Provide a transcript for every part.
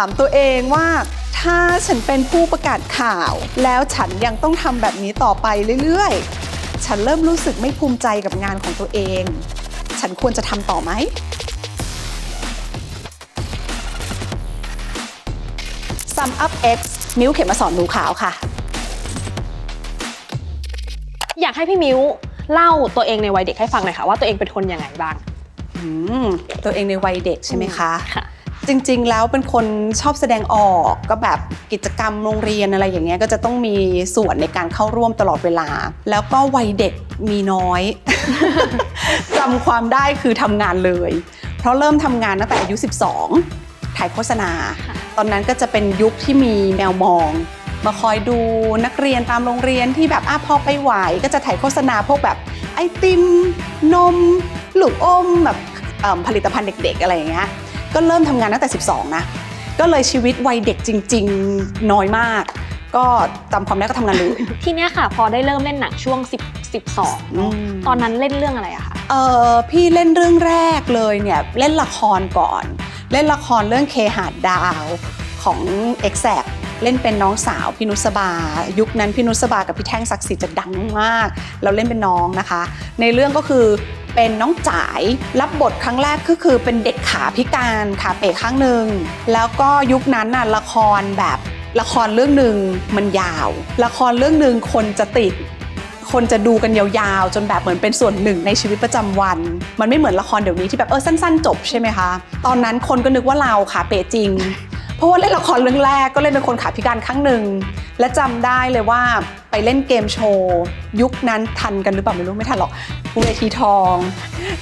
ามตัวเองว่า ถ้าฉันเป็นผู้ประกาศข่าว แล้วฉันยังต้องทำแบบนี้ต่อไปเรื่อยๆ ฉันเริ่มรู้สึกไม่ภูมิใจกับงานของตัวเอง ฉันควรจะทำต่อไหม Sum Up X มิ้วเข็มมาสอนหนูขาวค่ะ อยากให้พี่มิ้วเล่าตัวเองในวัยเด็กให้ฟังหน่อยค่ะว่าตัวเองเป็นคนยังไงบ้าง อืมตัวเองในวัยเด็กใช่ไหมคะ ค่ะ จริงๆ แล้วเป็นคนชอบแสดงออกก็แบบกิจกรรมโรงเรียนอะไรอย่างเงี้ยก็จะต้องมีส่วนในการเข้าร่วมตลอดเวลา แล้วก็วัยเด็กมีน้อย จำความได้คือทำงานเลย เพราะเริ่มทำงานตั้งแต่อายุ 12 ถ่ายโฆษณา ตอนนั้นก็จะเป็นยุคที่มีแมวมอง มาคอยดูนักเรียนตามโรงเรียนที่แบบอะพอไปไหวก็จะถ่ายโฆษณาพวกแบบไอติม นม หลูกอมแบบผลิตภัณฑ์เด็ก ๆ อะไรอย่างเงี้ย ก็เริ่มทำงานตั้งแต่ 12 นะ ก็เลยชีวิตวัยเด็กจริง ๆ น้อยมาก ก็จำความได้ก็ทำงานเลย ทีเนี้ยค่ะ พอได้เริ่มเล่นหนังช่วง 10 12เนอะอืม ตอนนั้นเล่นเรื่องอะไรอะคะเออพี่เล่นเรื่องแรกเลยเนี่ยเล่นละครก่อน เล่นละครเรื่องเคหาดดาวของ e x a c t เล่นเป็นน้องสาวพี่นุสบา ยุคนั้นพี่นุสบากับพี่แท่งศักดิ์สิทธิ์จะดังมาก เราเล่นเป็นน้องนะคะ ในเรื่องก็คือ เป็นน้องจ๋าย รับบทครั้งแรกก็คือเป็นเด็กขาพิการขาเป๋ข้างหนึ่งแล้วก็ยุคนั้นน่ะละครแบบละครเรื่องหนึ่งมันยาว ละครเรื่องหนึ่งคนจะติด คนจะดูกันยาวๆ จนแบบเหมือนเป็นส่วนหนึ่งในชีวิตประจำวัน มันไม่เหมือนละครเดี๋ยวนี้ที่แบบเออสั้น ๆ จบใช่ไหมคะ ตอนนั้นคนก็นึกว่าเราขาเป๋จริง เพราะว่าเล่นละครเรื่องแรกก็เล่นเป็นคนขาพิการครั้งหนึ่ง และจำได้เลยว่าไปเล่นเกมโชว์ ยุคนั้นทันกันหรือเปล่าไม่รู้ไม่ทันหรอกเวทีทอง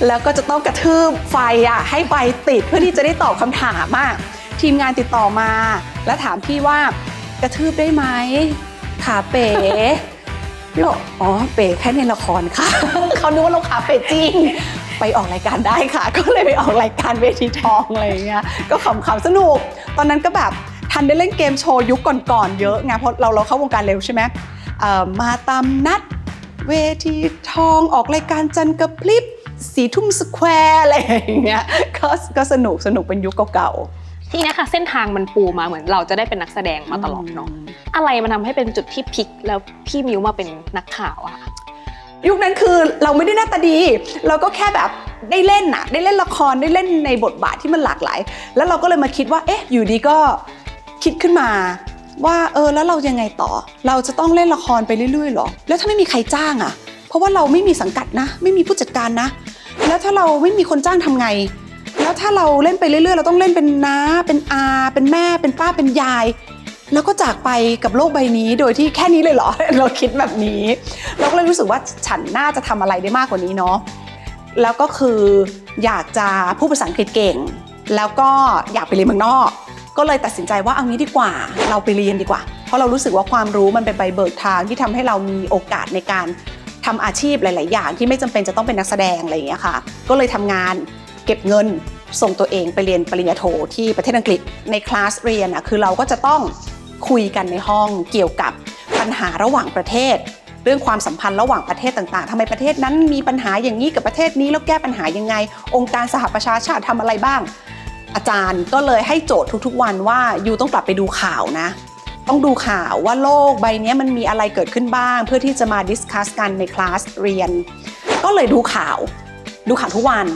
แล้วก็จะต้องกระทืบไฟอะให้ไฟติดเพื่อที่จะได้ตอบคำถามอะทีมงานติดต่อมา แล้วถามพี่ว่ากระทืบได้ไหมขาเป๋พี่บอกอ๋อเป๋แค่ในละครค่ะ เขานึกว่าเราขาเป๋จริง ไปออกรายการได้ค่ะ ก็เลยไปออกรายการเวทีทองอะไรอย่างเงี้ยก็ขำๆสนุก ตอนนั้นก็แบบทันได้เล่นเกมโชว์ยุคก่อนๆเยอะไงเพราะเราเราเข้าวงการเร็วใช่ไหมเอ่อมาตามนัดเวทีทองออกรายการจันกระพริบสีทุ่มสแควร์อะไรอย่างเงี้ยก็ก็สนุกสนุกเป็นยุคเก่าๆ ทีเนี้ยค่ะเส้นทางมันปูมาเหมือนเราจะได้เป็นนักแสดงมาตลอดเนาะอะไรมันทำให้เป็นจุดที่พลิกแล้วพี่มิ้วมาเป็นนักข่าวอะค่ะ ยุคนั้นคือเราไม่ได้หน้าตาดี เราก็แค่แบบได้เล่นน่ะได้เล่นละครได้เล่นในบทบาทที่มันหลากหลาย แล้วเราก็เลยมาคิดว่า เอ๊ะ อยู่ดีก็คิดขึ้นมาว่าเออแล้วเรายังไงต่อ เราจะต้องเล่นละครไปเรื่อยๆหรอ แล้วถ้าไม่มีใครจ้างอะเพราะว่าเราไม่มีสังกัดนะ ไม่มีผู้จัดการนะ แล้วถ้าเราไม่มีคนจ้างทำไง แล้วถ้าเราเล่นไปเรื่อยๆ เราต้องเล่นเป็นน้าเป็นอา เป็นแม่ เป็นป้าเป็นยาย แล้วก็จากไปกับโลกใบนี้โดยที่แค่นี้เลยเหรอ เราคิดแบบนี้ เราก็เลยรู้สึกว่าฉันน่าจะทำอะไรได้มากกว่านี้เนาะแล้วก็คืออยากจะพูดภาษาอังกฤษเก่ง แล้วก็อยากไปเรียนเมืองนอก ก็เลยตัดสินใจว่าเอางี้ดีกว่า เราไปเรียนดีกว่า เพราะเรารู้สึกว่าความรู้มันเป็นใบเบิกทางที่ทำให้เรามีโอกาสในการทำอาชีพหลาย ๆ อย่างที่ไม่จำเป็นจะต้องเป็นนักแสดงอะไรอย่างเงี้ยค่ะ ก็เลยทำงานเก็บเงินส่งตัวเองไปเรียนปริญญาโทที่ประเทศอังกฤษในคลาสเรียนอะคือเราก็จะต้อง คุยกันในห้องเกี่ยวกับปัญหาระหว่างประเทศ เรื่องความสัมพันธ์ระหว่างประเทศต่างๆทำไมประเทศนั้นมีปัญหาอย่างนี้กับประเทศนี้แล้วแก้ปัญหายังไง องค์การสหประชาชาติทำอะไรบ้าง อาจารย์ก็เลยให้โจทย์ทุกๆ วันว่ายูต้องกลับไปดูข่าวนะต้องดูข่าวว่าโลกใบนี้มันมีอะไรเกิดขึ้นบ้าง เพื่อที่จะมาดิสคัสกันในคลาสเรียน ก็เลยดูข่าว ดูข่าวทุกวัน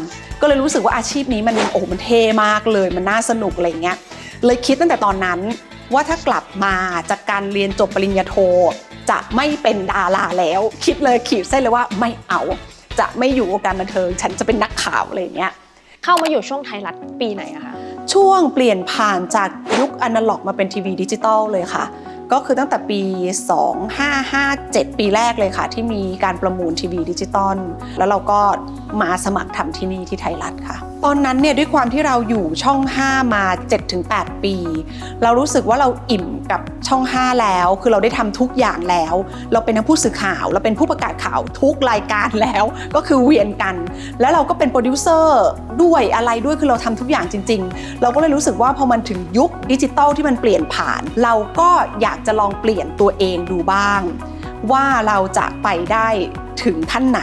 ก็เลยรู้สึกว่าอาชีพนี้มันโอ้มันเท่มากเลยมันน่าสนุกอะไรเงี้ยเลยคิดตั้งแต่ตอนนั้น ว่าถ้ากลับมาจากการเรียนจบปริญญาโท จะไม่เป็นดาราแล้ว คิดเลยขีดเส้นเลยว่าไม่เอา จะไม่อยู่วงการบันเทิง ฉันจะเป็นนักข่าวอะไรเงี้ยเข้ามาอยู่ช่วงไทยรัฐปีไหนอะคะช่วงเปลี่ยนผ่านจากยุคอนาล็อกมาเป็นทีวีดิจิตอลเลยค่ะ ก็คือตั้งแต่ปี 2557 ปีแรกเลยค่ะ ที่มีการประมูลทีวีดิจิตอลแล้วเราก็มาสมัครทำที่นี่ที่ไทยรัฐค่ะ ตอนนั้นเนี่ยด้วยความที่เราอยู่ช่อง 5 มา 7-8 ปี เรารู้สึกว่าเราอิ่มกับช่อง 5 แล้ว คือเราได้ทำทุกอย่างแล้ว เราเป็นทั้งผู้สื่อข่าว เราเป็นผู้ประกาศข่าวทุกรายการแล้ว ก็คือเวียนกัน แล้วเราก็เป็นโปรดิวเซอร์ด้วยอะไรด้วยคือเราทำทุกอย่างจริง ๆ เราก็เลยรู้สึกว่าพอมันถึงยุคดิจิตอลที่มันเปลี่ยนผ่าน เราก็อยากจะลองเปลี่ยนตัวเองดูบ้าง ว่าเราจะไปได้ถึงขั้นไหน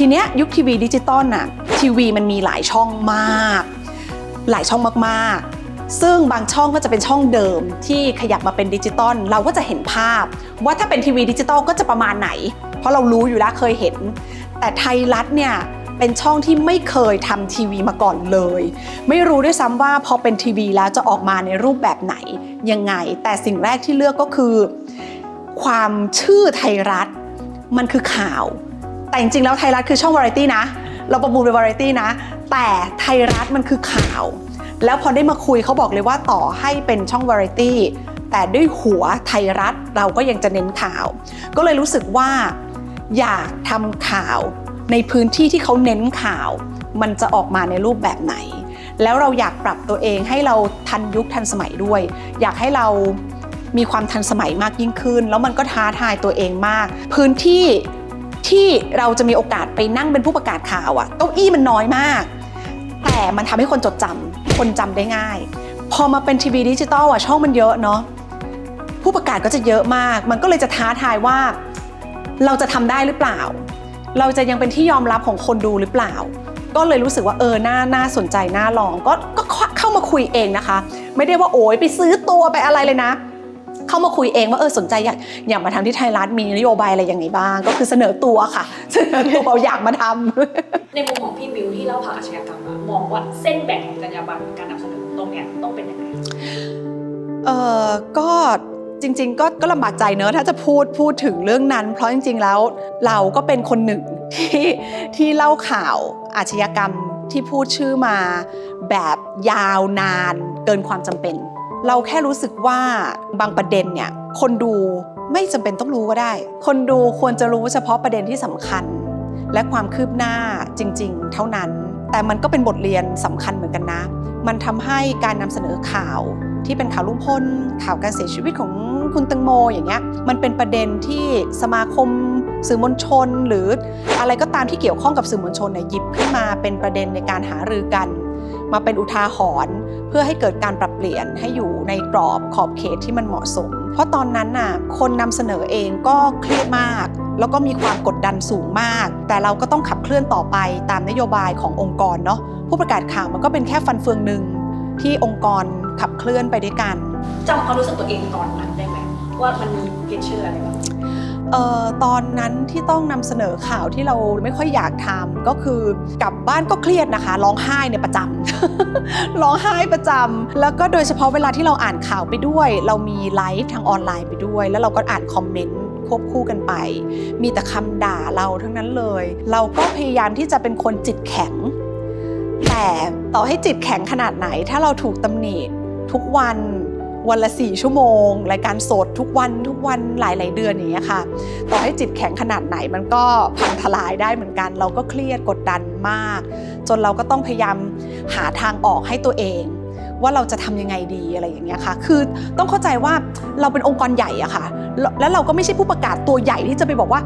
ทีเนี้ยยุคทีวีดิจิตอลน่ะทีวีมันมีหลายช่องมาก หลายช่องมากๆ ซึ่งบางช่องก็จะเป็นช่องเดิมที่ขยับมาเป็นดิจิตอลเราก็จะเห็นภาพ ว่าถ้าเป็นทีวีดิจิตอลก็จะประมาณไหน เพราะเรารู้อยู่แล้วเคยเห็น แต่ไทยรัฐเนี่ยเป็นช่องที่ไม่เคยทำทีวีมาก่อนเลย ไม่รู้ด้วยซ้ำว่าพอเป็นทีวีแล้วจะออกมาในรูปแบบไหนยังไง แต่สิ่งแรกที่เลือกก็คือ ความชื่อไทยรัฐมันคือข่าว แต่จริงๆแล้วไทยรัฐคือช่องวาไรตี้นะ เราประมูลเป็นวาไรตี้นะ แต่ไทยรัฐมันคือข่าว แล้วพอได้มาคุยเขาบอกเลยว่าต่อให้เป็นช่องวาไรตี้แต่ด้วยหัวไทยรัฐเราก็ยังจะเน้นข่าว ก็เลยรู้สึกว่าอยากทำข่าวในพื้นที่ที่เขาเน้นข่าว มันจะออกมาในรูปแบบไหน แล้วเราอยากปรับตัวเองให้เราทันยุคทันสมัยด้วย อยากให้เรามีความทันสมัยมากยิ่งขึ้น แล้วมันก็ท้าทายตัวเองมาก พื้นที่ ที่เราจะมีโอกาสไปนั่งเป็นผู้ประกาศข่าวอะเก้าอี้มันน้อยมาก แต่มันทำให้คนจดจำคนจำได้ง่าย พอมาเป็นทีวีดิจิตอลอะช่องมันเยอะเนาะผู้ประกาศก็จะเยอะมาก มันก็เลยจะท้าทายว่า เราจะทำได้หรือเปล่า เราจะยังเป็นที่ยอมรับของคนดูหรือเปล่า ก็เลยรู้สึกว่าเออน่าน่าสนใจน่าลองก็ก็เข้ามาคุยเองนะคะ ไม่ได้ว่าโอยไปซื้อตัวไปอะไรเลยนะ เข้ามาคุยเองว่าเออสนใจอยากอยากมาทำที่ไทยรัฐมีนโยบายอะไรอย่างไงบ้าง ก็คือเสนอตัวค่ะ เสนอตัวอยากมาทำในมุมของพี่มิวที่เล่าผ่านอาชญากรรมอะมองว่าเส้นแบ่งของจรรยาบรรณการนำเสนอตรงเนี้ยต้องเป็นยังไงเออก็จริงๆก็ก็ลำบากใจเนอะถ้าจะพูดพูดถึงเรื่องนั้น เพราะจริง ๆ แล้วเราก็เป็นคนหนึ่งที่ที่เล่าข่าวอาชญากรรมที่พูดชื่อมาแบบยาวนานเกินความจำเป็น เราแค่รู้สึกว่าบางประเด็นเนี่ยคนดูไม่จำเป็นต้องรู้ก็ได้ คนดูควรจะรู้เฉพาะประเด็นที่สำคัญ และความคืบหน้าจริง ๆ เท่านั้น แต่มันก็เป็นบทเรียนสำคัญเหมือนกันนะ มันทำให้การนำเสนอข่าวที่เป็นข่าวลุงพลข่าวการเสียชีวิตของคุณตังโมอย่างเงี้ยมันเป็นประเด็นที่สมาคมสื่อมวลชน หรืออะไรก็ตามที่เกี่ยวข้องกับสื่อมวลชนเนี่ยหยิบขึ้นมาเป็นประเด็นในการหารือกัน มาเป็นอุทาหรณ์เพื่อให้เกิดการปรับเปลี่ยนให้อยู่ในกรอบขอบเขตที่มันเหมาะสม เพราะตอนนั้นน่ะคนนำเสนอเองก็เครียดมาก แล้วก็มีความกดดันสูงมาก แต่เราก็ต้องขับเคลื่อนต่อไปตามนโยบายขององค์กรเนาะผู้ประกาศข่าวมันก็เป็นแค่ฟันเฟืองหนึ่งที่องค์กรขับเคลื่อนไปด้วยกันจำความรู้สึกตัวเองตอนนั้นได้ไหมว่ามันมีเพชเชอร์อะไรบ้าง ตอนนั้นที่ต้องนำเสนอข่าวที่เราไม่ค่อยอยากทำก็คือกลับบ้านก็เครียดนะคะร้องไห้เนี่ยประจำร้องไห้ประจำแล้วก็โดยเฉพาะเวลาที่เราอ่านข่าวไปด้วย เรามีไลฟ์ทางออนไลน์ไปด้วย แล้วเราก็อ่านคอมเมนต์ควบคู่กันไป มีแต่คำด่าเราทั้งนั้นเลย เราก็พยายามที่จะเป็นคนจิตแข็ง แต่ต่อให้จิตแข็งขนาดไหน ถ้าเราถูกตำหนิทุกวัน วันละสี่ชั่วโมง รายการสดทุกวันทุกวันหลาย ๆ เดือนอย่างเงี้ยค่ะ ต่อให้จิตแข็งขนาดไหนมันก็พังทลายได้เหมือนกัน เราก็เครียดกดดันมาก จนเราก็ต้องพยายามหาทางออกให้ตัวเองว่าเราจะทำยังไงดีอะไรอย่างเงี้ยค่ะ คือต้องเข้าใจว่าเราเป็นองค์กรใหญ่อะค่ะ แล้วเราก็ไม่ใช่ผู้ประกาศตัวใหญ่ที่จะไปบอกว่า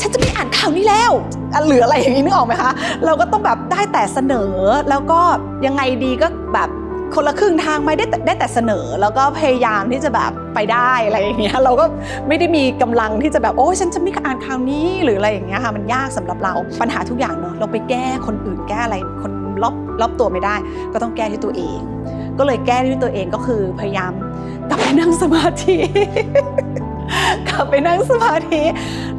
ฉันจะไม่อ่านข่าวนี้แล้วอะหรืออะไรอย่างนี้นึกออกไหมคะ เราก็ต้องแบบได้แต่เสนอแล้วก็ยังไงดีก็แบบ คนละครึ่งทางไม่ได้แต่ได้แต่เสนอ แล้วก็พยายามที่จะแบบไปได้อะไรอย่างเงี้ยเราก็ไม่ได้มีกำลังที่จะแบบโอ้ฉันจะไม่อ่านข่าวนี้หรืออะไรอย่างเงี้ยค่ะมันยากสำหรับเราปัญหาทุกอย่างเนาะเราไปแก้คนอื่นแก้อะไรคนรอบรอบตัวไม่ได้ ก็ต้องแก้ที่ตัวเอง ก็เลยแก้ที่ตัวเองก็คือพยายามกลับไปนั่งสมาธิกลับไปนั่งสมาธิ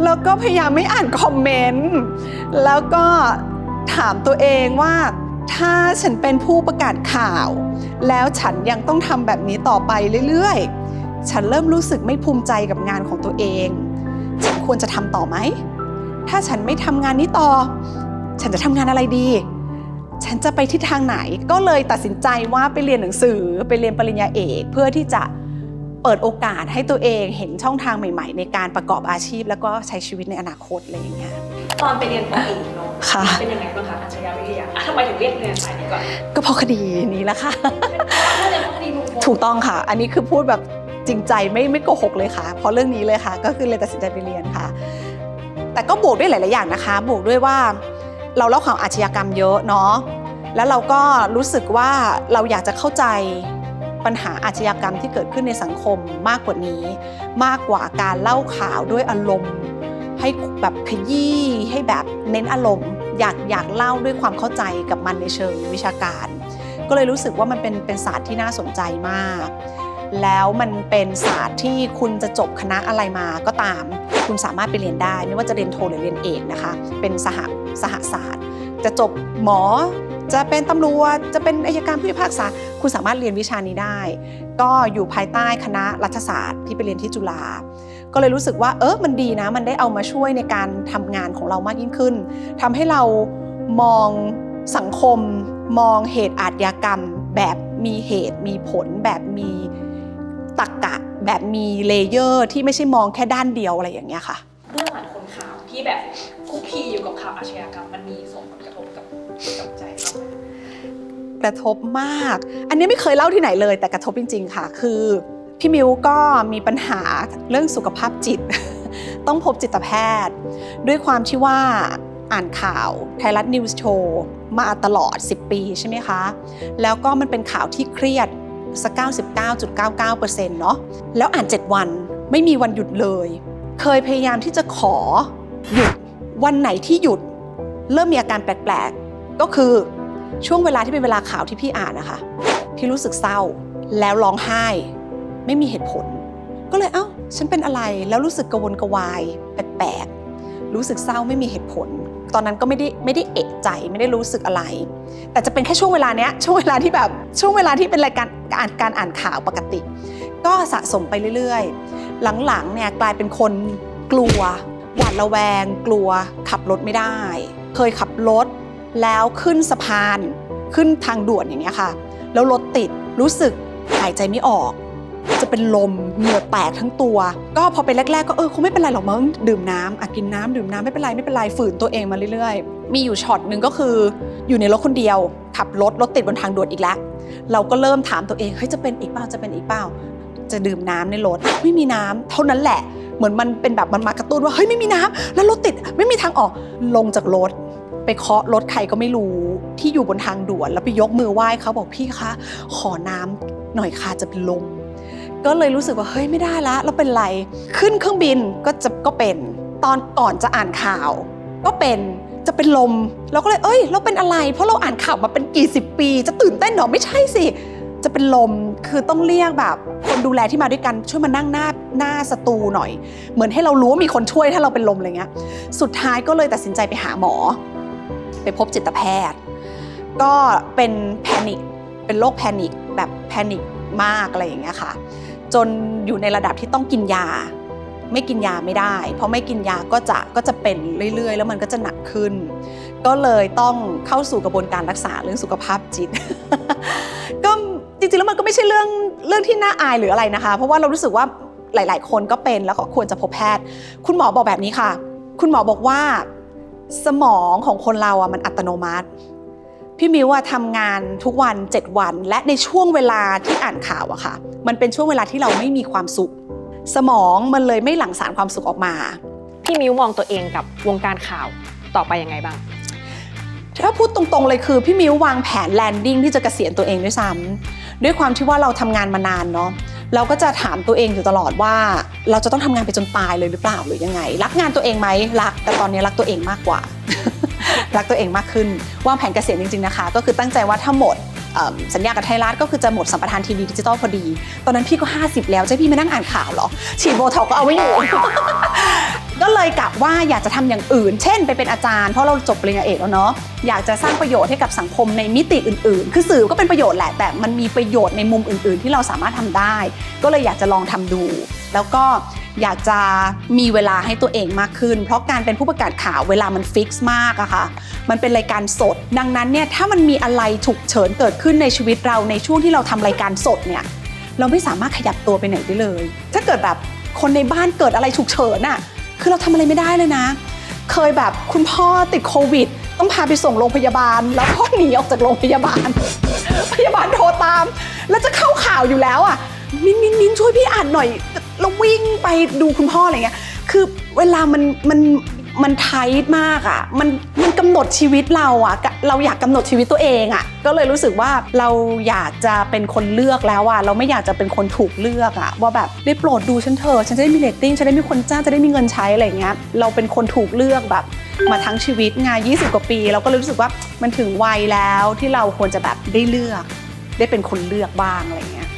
แล้วก็พยายามไม่อ่านคอมเมนต์แล้วก็ถามตัวเองว่าถ้าฉันเป็นผู้ประกาศข่าว แล้วฉันยังต้องทำแบบนี้ต่อไปเรื่อยๆ ฉันเริ่มรู้สึกไม่ภูมิใจกับงานของตัวเอง ฉันควรจะทำต่อไหม ถ้าฉันไม่ทำงานนี้ต่อ ฉันจะทำงานอะไรดี ฉันจะไปทิศทางไหนก็เลยตัดสินใจว่าไปเรียนหนังสือไปเรียนปริญญาเอก เพื่อที่จะ ปิดโอกาสให้ตัวเองเห็นช่องทางใหม่ ๆ ในการประกอบอาชีพ แล้วก็ใช้ชีวิตในอนาคตอะไรอย่างเงี้ยตอนไปเรียนปอเอกเนาะค่ะ เป็นยังไงบ้างคะอาชญาวิทยาอะทำไมถึงเรียกเรียนสายนี้ก่อนก็เพราะคดีนี้แหละค่ะน่าจะเพราะคดีลุงพลถูกต้องค่ะ อันนี้คือพูดแบบจริงใจไม่ไม่โกหกเลยค่ะ เพราะเรื่องนี้เลยค่ะ ก็คือเลยตัดสินใจไปเรียนค่ะ แต่ก็บวกด้วยหลาย ๆ อย่างนะคะ บวกด้วยว่าเราเล่าข่าวอาชญากรรมเยอะเนาะแล้วเราก็รู้สึกว่าเราอยากจะเข้าใจ ปัญหาอาชญากรรมที่เกิดขึ้นในสังคมมากกว่านี้ มากกว่าการเล่าข่าวด้วยอารมณ์ ให้แบบขยี้ให้แบบเน้นอารมณ์ อยากอยากเล่าด้วยความเข้าใจกับมันในเชิงวิชาการ ก็เลยรู้สึกว่ามันเป็นเป็นศาสตร์ที่น่าสนใจมาก แล้วมันเป็นศาสตร์ที่คุณจะจบคณะอะไรมาก็ตาม คุณสามารถไปเรียนได้ ไม่ว่าจะเรียนโทหรือเรียนเอกนะคะ เป็นสหสหศาสตร์ จะจบหมอ จะเป็นตำรวจ จะเป็นอายการผู้พิพากษา คุณสามารถเรียนวิชานี้ได้ ก็อยู่ภายใต้คณะรัฐศาสตร์ที่ไปเรียนที่จุฬาก็เลยรู้สึกว่าเออมันดีนะ มันได้เอามาช่วยในการทำงานของเรามากยิ่งขึ้นทำให้เรามองสังคม มองเหตุอาทยากรรม แบบมีเหตุมีผลแบบมีตรรกะ แบบมีเลเยอร์ที่ไม่ใช่มองแค่ด้านเดียวอะไรอย่างเงี้ยค่ะเรื่องหลังคนข่าวที่แบบคุกคีอยู่กับข่าวอาชญากรรมมันมีส่งผล กระทบมาก อันนี้ไม่เคยเล่าที่ไหนเลย แต่กระทบจริง ๆ ค่ะ คือพี่มิวก็มีปัญหาเรื่องสุขภาพจิต ต้องพบจิตแพทย์ ด้วยความที่ว่าอ่านข่าวไทยรัฐนิวส์โชว์มาตลอด 10 ปีใช่ไหมคะ แล้วก็มันเป็นข่าวที่เครียดสัก99.99%เนาะแล้วอ่าน 7 วันไม่มีวันหยุดเลย เคยพยายามที่จะขอหยุดวันไหนที่หยุด เริ่มมีอาการแปลกๆ ก็คือ ช่วงเวลาที่เป็นเวลาข่าวที่พี่อ่านนะคะ พี่รู้สึกเศร้า แล้วร้องไห้ ไม่มีเหตุผล ก็เลยเอ้า ฉันเป็นอะไรแล้วรู้สึกกระวนกระวาย แปลกๆรู้สึกเศร้าไม่มีเหตุผล ตอนนั้นก็ไม่ได้ไม่ได้เอะใจไม่ได้รู้สึกอะไร แต่จะเป็นแค่ช่วงเวลาเนี้ยช่วงเวลาที่แบบช่วงเวลาที่เป็นรายการอ่านการอ่านข่าวปกติ ก็สะสมไปเรื่อยๆ หลังๆเนี่ยกลายเป็นคนกลัวหวาดระแวง กลัวขับรถไม่ได้ เคยขับรถ แล้วขึ้นสะพานขึ้นทางด่วนอย่างเงี้ยค่ะ แล้วรถติดรู้สึกหายใจไม่ออก จะเป็นลมเหงื่อแตกทั้งตัว ก็พอไปแรก ๆ ก็เออคงไม่เป็นไรหรอกมั้งดื่มน้ำอะกินน้ำดื่มน้ำไม่เป็นไรไม่เป็นไรฝืนตัวเองมาเรื่อยๆ มีอยู่ช็อตหนึ่งก็คือ อยู่ในรถคนเดียว ขับรถรถติดบนทางด่วนอีกแล้ว เราก็เริ่มถามตัวเองเฮ้ยจะเป็นอีกเปล่าจะเป็นอีกเปล่าจะดื่มน้ำในรถไม่มีน้ำเท่านั้นแหละเหมือนมันเป็นแบบมันมากระตุ้นว่าเฮ้ยไม่มีน้ำแล้วรถติดไม่มีทางออกลงจากรถ ไปเคาะรถใครก็ไม่รู้ที่อยู่บนทางด่วน แล้วไปยกมือไหว้เขาบอกพี่คะขอน้ำหน่อยค่ะจะเป็นลมก็เลยรู้สึกว่าเฮ้ยไม่ได้ละแล้วเป็นไรขึ้นเครื่องบินก็จะก็เป็น ตอนก่อนจะอ่านข่าว ก็เป็นจะเป็นลมเราก็เลยเอ้ย เราเป็นอะไร เพราะเราอ่านข่าวมาเป็นกี่สิบปี จะตื่นเต้นเหรอไม่ใช่สิจะเป็นลมคือต้องเรียกแบบคนดูแลที่มาด้วยกันช่วยมานั่งหน้าหน้าสตูหน่อย เหมือนให้เรารู้ว่ามีคนช่วยถ้าเราเป็นลมอะไรเงี้ย สุดท้ายก็เลยตัดสินใจไปหาหมอ พบจิตแพทย์ ก็เป็นแพนิคเป็นโรคแพนิคแบบแพนิคมากอะไรอย่างเงี้ยค่ะ จนอยู่ในระดับที่ต้องกินยา ไม่กินยาไม่ได้ เพราะไม่กินยาก็จะก็จะเป็นเรื่อยๆ แล้วมันก็จะหนักขึ้น ก็เลยต้องเข้าสู่กระบวนการรักษาเรื่องสุขภาพจิต ก็จริงๆแล้วมันก็ไม่ใช่เรื่องเรื่องที่น่าอายหรืออะไรนะคะ เพราะว่าเรารู้สึกว่าหลาย ๆ คนก็เป็นแล้วก็ควรจะพบแพทย์ คุณหมอบอกแบบนี้ค่ะ คุณหมอบอกว่า สมองของคนเราอะมันอัตโนมัติ พี่มิวอะทำงานทุกวัน 7 วัน และในช่วงเวลาที่อ่านข่าวอะค่ะ มันเป็นช่วงเวลาที่เราไม่มีความสุข สมองมันเลยไม่หลั่งสารความสุขออกมา พี่มิวมองตัวเองกับวงการข่าวต่อไปยังไงบ้าง ถ้าพูดตรงๆเลยคือ พี่มิววางแผนแลนดิ้งที่จะเกษียณตัวเองด้วยซ้ำด้วยความที่ว่าเราทำงานมานานเนาะ เราก็จะถามตัวเองอยู่ตลอดว่า เราจะต้องทำงานไปจนตายเลยหรือเปล่าหรือยังไง รักงานตัวเองไหมรัก แต่ตอนนี้รักตัวเองมากกว่า รักตัวเองมากขึ้นวางแผนเกษียณจริงๆนะคะ ก็คือตั้งใจว่าถ้าหมดสัญญากับไทยรัฐก็คือจะหมดสัมปทานทีวีดิจิตอลพอดี ตอนนั้นพี่ก็ 50 แล้วจะให้พี่มานั่งอ่านข่าวหรอ ฉีดโบท็อกก็เอาไว้อยู่ ก็เลยกะว่าอยากจะทำอย่างอื่น เช่น ไปเป็นอาจารย์เพราะเราจบปริญญาเอกแล้วเนาะอยากจะสร้างประโยชน์ให้กับสังคมในมิติอื่น ๆ คือสื่อก็เป็นประโยชน์แหละ แต่มันมีประโยชน์ในมุมอื่น ๆ ที่เราสามารถทำได้ ก็เลยอยากจะลองทำดู แล้วก็อยากจะมีเวลาให้ตัวเองมากขึ้น เพราะการเป็นผู้ประกาศข่าวเวลามันฟิกซ์มากอะค่ะ มันเป็นรายการสด ดังนั้นเนี่ยถ้ามันมีอะไรฉุกเฉินเกิดขึ้นในชีวิตเราในช่วงที่เราทำรายการสดเนี่ยเราไม่สามารถขยับตัวไปไหนได้เลย ถ้าเกิดแบบคนในบ้านเกิดอะไรฉุกเฉินอะ คือเราทำอะไรไม่ได้เลยนะ เคยแบบคุณพ่อติดโควิด ต้องพาไปส่งโรงพยาบาล แล้วพ่อหนีออกจากโรงพยาบาล พยาบาลโทรตาม แล้วจะเข้าข่าวอยู่แล้วอะมินมินมินช่วยพี่อ่านหน่อยแล้ววิ่งไปดูคุณพ่ออะไรเงี้ยคือเวลามันมัน มันไทท์มากอะ มันมันกำหนดชีวิตเราอะกะเราอยากกำหนดชีวิตตัวเองอะ ก็เลยรู้สึกว่าเราอยากจะเป็นคนเลือกแล้วอะ เราไม่อยากจะเป็นคนถูกเลือกอะ ว่าแบบได้โปรดดูฉันเถอะ ฉันจะได้มีเรตติ้ง ฉันได้มีคนจ้าง จะได้มีเงินใช้อะไรเงี้ย เราเป็นคนถูกเลือกแบบ มาทั้งชีวิตงาน 20 กว่าปี เราก็เลยรู้สึกว่ามันถึงวัยแล้วที่เราควรจะแบบได้เลือก ได้เป็นคนเลือกบ้างอะไรเงี้ย